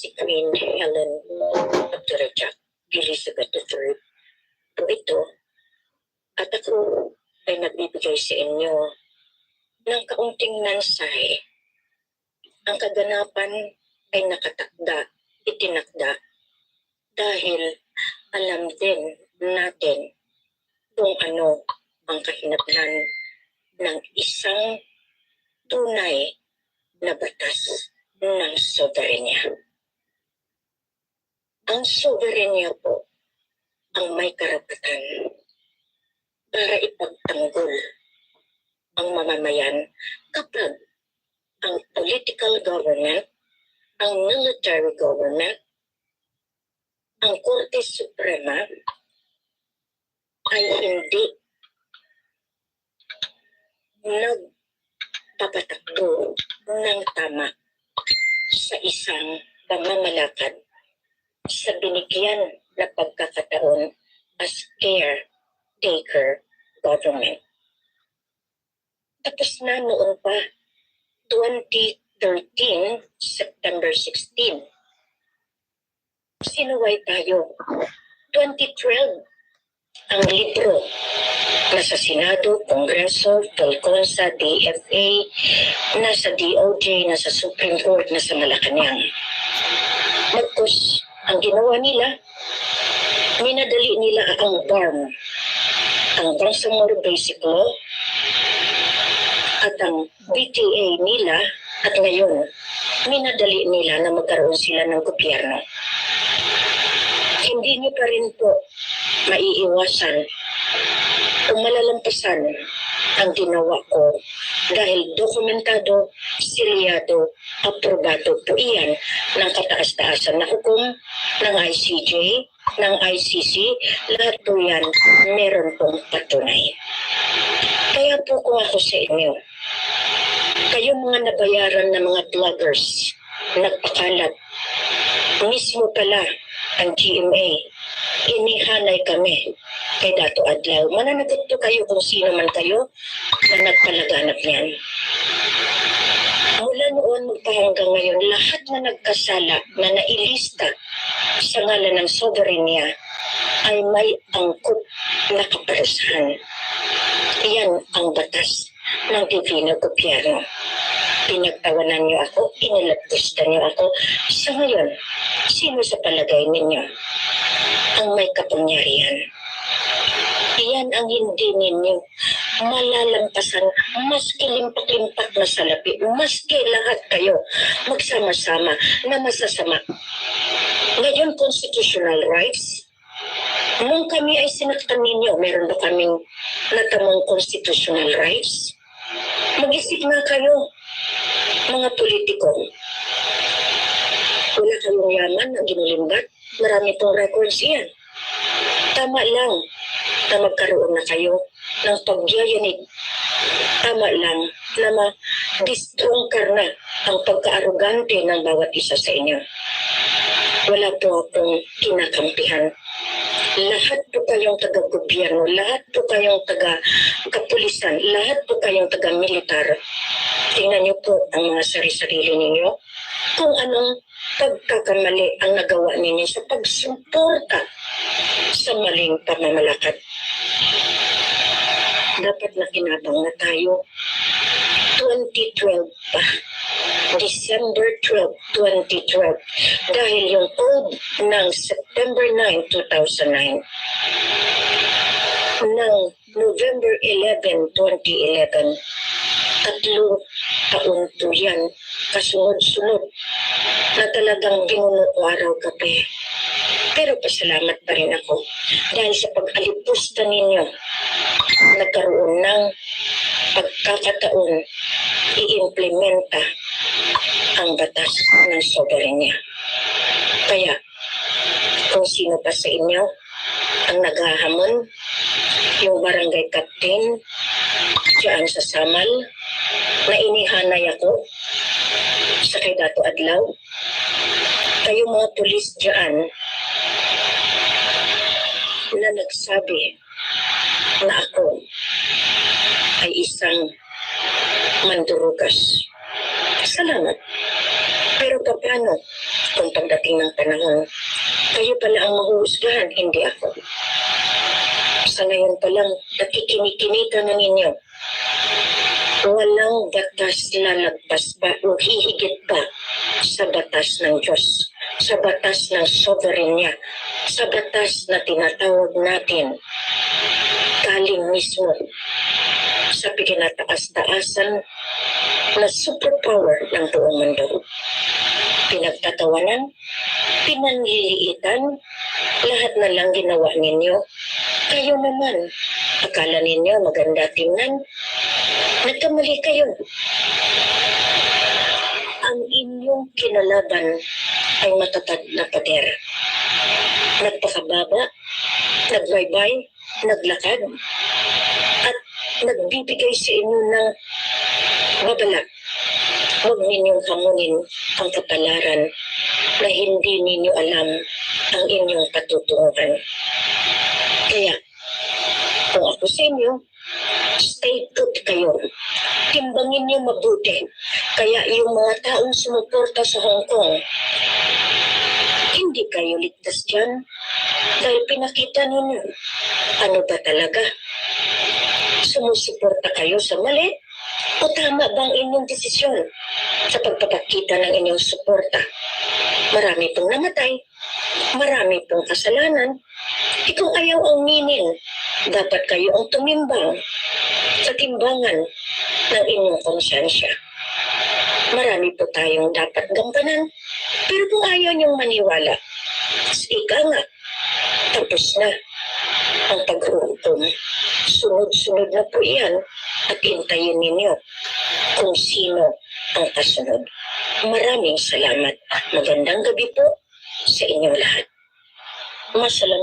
si Queen Helen Abdurrahman Elizabeth III po ito at ako ay nagbibigay sa inyo ng kaunting nansay. Ang kaganapan ay nakatakda, itinakda dahil alam din natin kung ano ang kahinatnan ng isang tunay na batas ng soberenya. Ang soberenya po ang may karapatan para ipagtanggol ang mamamayan kapag ang political government, ang military government, ang Korte Suprema ay hindi nagpapatakbo ng tama sa isang pamamalakad sa binigyan na pagkakataon as caretaker government. Tapos na noon pa, 2013, September 16. Sinuway tayo. 2012, ang libro nasa Senado, Kongreso, Tolconsa, DFA, nasa DOJ, nasa Supreme Court, nasa Malacanang. Magkus, ang ginawa nila, minadali nila ang BARM, ang Bangsamoro Basic Law, at ang BTA nila, at ngayon, minadali nila na magkaroon sila ng gobyerno. Hindi niyo pa rin po maiiwasan kung malalampasan ang ginawa ko dahil dokumentado, silyado, aprobado po iyan ng kataas-taasan na hukom ng ICJ, ng ICC, lahat po yan meron pong patunay. Kaya po kung ako sa inyo, kayo mga nabayaran na mga vloggers, nagpakalat, mismo pala ang GMA, inihanay kami kay Dato Adlaw. Mananagot po kayo kung sino man kayo na nagpalaganap niyan. Mula noon pa hanggang ngayon, lahat na nagkasala na nailista sa ngalan ng soberenya ay may angkop na kaparusahan. Iyan ang batas ng Divino Gobyerno. Pinagtawanan niyo ako, inilagpusdan niyo ako. Sa ngayon, sino sa palagay ninyo ang may kapangyarihan? Iyan ang hindi ninyo malalampasan maski limpak-limpak na salapi, maski lahat kayo magsama-sama na masasama. Ngayon, constitutional rights, nung kami ay sinaktan ninyo, meron ba kaming natamong constitutional rights? Mag-isip nga kayo, mga politiko. Wala kayong yaman na ginulimbat. Marami pong records yan. Tama lang na magkaroon na kayo ng pagyayanig. Tama lang na ma-distrungkar na ang pagkaarugante ng bawat isa sa inyo. Wala po akong kinakampihan. Lahat po kayong taga-gobyerno, lahat po kayong taga-kapulisan, lahat po kayong taga-militar. Tingnan niyo po ang mga sarili-sarili ninyo kung anong pagkakamali ang nagawa ninyo sa pagsuporta sa maling pamamalakad. Dapat nakinabang na tayo. 2012 pa. December 12, 2012. Dahil yung code ng September 9, 2009 ng November 11, 2011 tatlong taon po yan kasunod-sunod na talagang binuno ko araw gabi. Pero pasalamat pa rin ako dahil sa pag-alipusta ninyo nagkaroon ng pagkakataon i-implementa ang batas ng soberenya. Kaya, kung sino pa sa inyo ang naghahamon, yung barangay captain, diyan sa Samal, na inihanay ako sa kay Dato Adlaw. Kayo mga pulis diyan na nagsabi na ako ay isang mandurugas. Salamat. Pero paano kung pagdating ng panahon, kayo pala ang mahuhusgahan, hindi ako. Sa ngayon pa lang, nakikinikinita na ninyo. Walang batas lalagpas ba o hihigit ba sa batas ng Diyos, sa batas ng sovereign niya, sa batas na tinatawag natin kaling mismo sa pinataas-taasan na superpower ng buong mundo. Pinagtatawanan, pinanliliitan, lahat na lang ginawa ninyo. Kayo naman, akala ninyo maganda tingnan, nagkamali kayo. Ang inyong kinalaban ay matatag na pader. Nagpakababa, nagbaybay, naglakad, at nagbibigay sa inyo ng babala. Huwag ninyong hamunin ang kapalaran na hindi ninyo alam ang inyong patutunguhan. Kaya, kung ako sa inyo, stay put kayo. Timbangin niyo mabuti. Kaya yung mga taong sumuporta sa Hong Kong, hindi kayo ligtas dyan dahil pinakita ninyo. Ano ba talaga? Sumusuporta kayo sa mali? O tama ba ang inyong desisyon sa pagpapakita ng inyong suporta? Marami pong namatay, marami pong kasalanan. Kung ayaw ang minin, dapat kayo ang tumimbang sa timbangan ng inyong konsyensya. Marami po tayong dapat gampanan. Pero kung ayaw niyong maniwala, ika nga, tapos na ang paghuhukom. Sunod-sunod na po yan at hintayin ninyo kung sino ang kasunod. Maraming salamat. Magandang gabi po sa inyong lahat. Masalam